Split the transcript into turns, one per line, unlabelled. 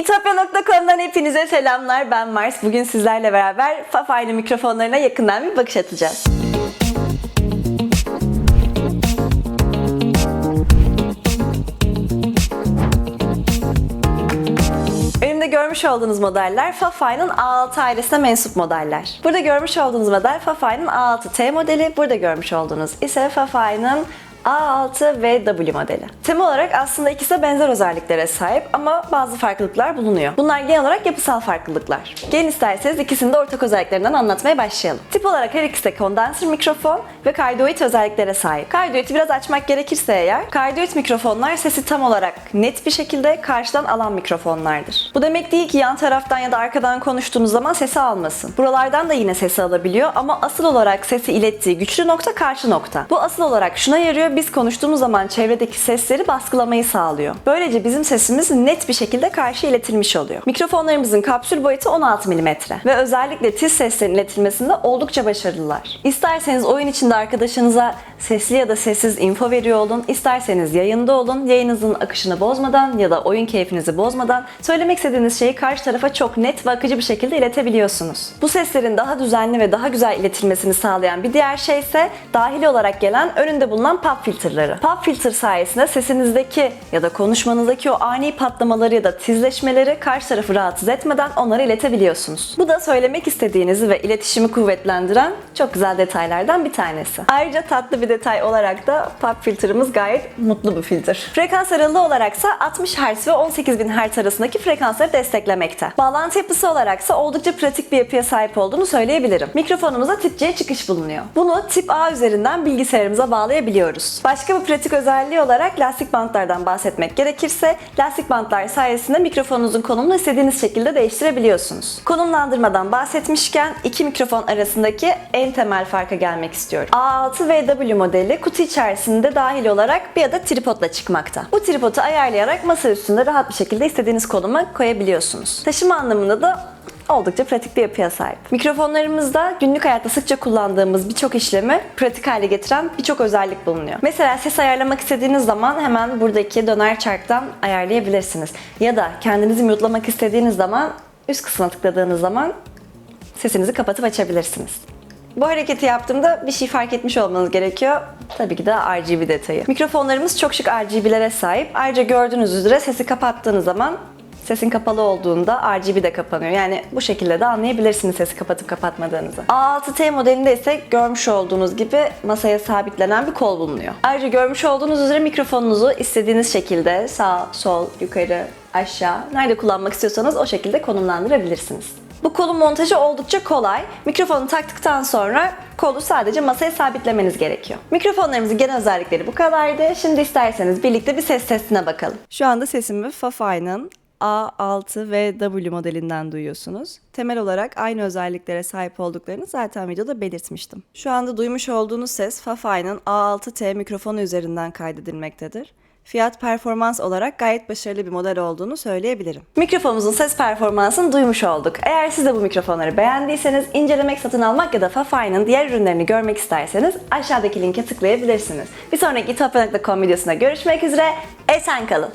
İtopya.com'dan hepinize selamlar. Ben Mars. Bugün sizlerle beraber Fafaylı mikrofonlarına yakından bir bakış atacağız. Görmüş olduğunuz modeller Fafay'ın A6 ailesine mensup modeller. Burada görmüş olduğunuz model Fafay'ın A6T modeli. Burada görmüş olduğunuz ise Fafay'ın A6 ve W modeli. Tema olarak aslında ikisi de benzer özelliklere sahip ama bazı farklılıklar bulunuyor. Bunlar genel olarak yapısal farklılıklar. Gelin isterseniz ikisini de ortak özelliklerinden anlatmaya başlayalım. Tip olarak her ikisi de kondenser mikrofon ve kardioid özelliklere sahip. Kardioidi biraz açmak gerekirse eğer, kardioid mikrofonlar sesi tam olarak net bir şekilde karşıdan alan mikrofonlardır. Bu demek değil ki yan taraftan ya da arkadan konuştuğunuz zaman sesi almasın. Buralardan da yine sesi alabiliyor ama asıl olarak sesi ilettiği güçlü nokta karşı nokta. Bu asıl olarak şuna yarıyor, biz konuştuğumuz zaman çevredeki sesleri baskılamayı sağlıyor. Böylece bizim sesimiz net bir şekilde karşı iletilmiş oluyor. Mikrofonlarımızın kapsül boyutu 16 mm ve özellikle tiz seslerin iletilmesinde oldukça başarılılar. İsterseniz oyun içinde arkadaşınıza sesli ya da sessiz info veriyor olun, isterseniz yayında olun, yayınınızın akışını bozmadan ya da oyun keyfinizi bozmadan söylemek istediğiniz şeyi karşı tarafa çok net ve akıcı bir şekilde iletebiliyorsunuz. Bu seslerin daha düzenli ve daha güzel iletilmesini sağlayan bir diğer şey ise dahili olarak gelen önünde bulunan pop filterları. Pop filter sayesinde sesinizdeki ya da konuşmanızdaki o ani patlamaları ya da tizleşmeleri karşı tarafı rahatsız etmeden onları iletebiliyorsunuz. Bu da söylemek istediğinizi ve iletişimi kuvvetlendiren çok güzel detaylardan bir tanesi. Ayrıca tatlı bir detay olarak da pop filterımız gayet mutlu bir filtre. Frekans aralığı olaraksa 60 Hz ve 18000 Hz arasındaki frekansları desteklemekte. Bağlantı yapısı olaraksa oldukça pratik bir yapıya sahip olduğunu söyleyebilirim. Mikrofonumuza tip C çıkış bulunuyor. Bunu tip A üzerinden bilgisayarımıza bağlayabiliyoruz. Başka bir pratik özelliği olarak lastik bantlardan bahsetmek gerekirse lastik bantlar sayesinde mikrofonunuzun konumunu istediğiniz şekilde değiştirebiliyorsunuz. Konumlandırmadan bahsetmişken iki mikrofon arasındaki en temel farka gelmek istiyorum. A6 ve W modeli kutu içerisinde dahil olarak bir adet tripodla çıkmakta. Bu tripodu ayarlayarak masa üstünde rahat bir şekilde istediğiniz konuma koyabiliyorsunuz. Taşıma anlamında da oldukça pratik bir yapıya sahip. Mikrofonlarımızda günlük hayatta sıkça kullandığımız birçok işlemi pratik hale getiren birçok özellik bulunuyor. Mesela ses ayarlamak istediğiniz zaman hemen buradaki döner çarktan ayarlayabilirsiniz. Ya da kendinizi mute'lamak istediğiniz zaman üst kısmına tıkladığınız zaman sesinizi kapatıp açabilirsiniz. Bu hareketi yaptığımda bir şey fark etmiş olmanız gerekiyor. Tabii ki de RGB detayı. Mikrofonlarımız çok şık RGB'lere sahip. Ayrıca gördüğünüz üzere sesi kapattığınız zaman sesin kapalı olduğunda RGB de kapanıyor. Yani bu şekilde de anlayabilirsiniz sesi kapatıp kapatmadığınızı. A6T modelinde ise görmüş olduğunuz gibi masaya sabitlenen bir kol bulunuyor. Ayrıca görmüş olduğunuz üzere mikrofonunuzu istediğiniz şekilde sağ, sol, yukarı, aşağı nerede kullanmak istiyorsanız o şekilde konumlandırabilirsiniz. Bu kolun montajı oldukça kolay. Mikrofonu taktıktan sonra kolu sadece masaya sabitlemeniz gerekiyor. Mikrofonlarımızın genel özellikleri bu kadardı. Şimdi isterseniz birlikte bir ses testine bakalım. Şu anda sesimi Fafay'ın A6 ve W modelinden duyuyorsunuz. Temel olarak aynı özelliklere sahip olduklarını zaten videoda belirtmiştim. Şu anda duymuş olduğunuz ses Fafay'ın A6T mikrofonu üzerinden kaydedilmektedir. Fiyat performans olarak gayet başarılı bir model olduğunu söyleyebilirim. Mikrofonumuzun ses performansını duymuş olduk. Eğer siz de bu mikrofonları beğendiyseniz incelemek, satın almak ya da Fafay'ın diğer ürünlerini görmek isterseniz aşağıdaki linke tıklayabilirsiniz. Bir sonraki itopya.com videosunda görüşmek üzere. Esen kalın.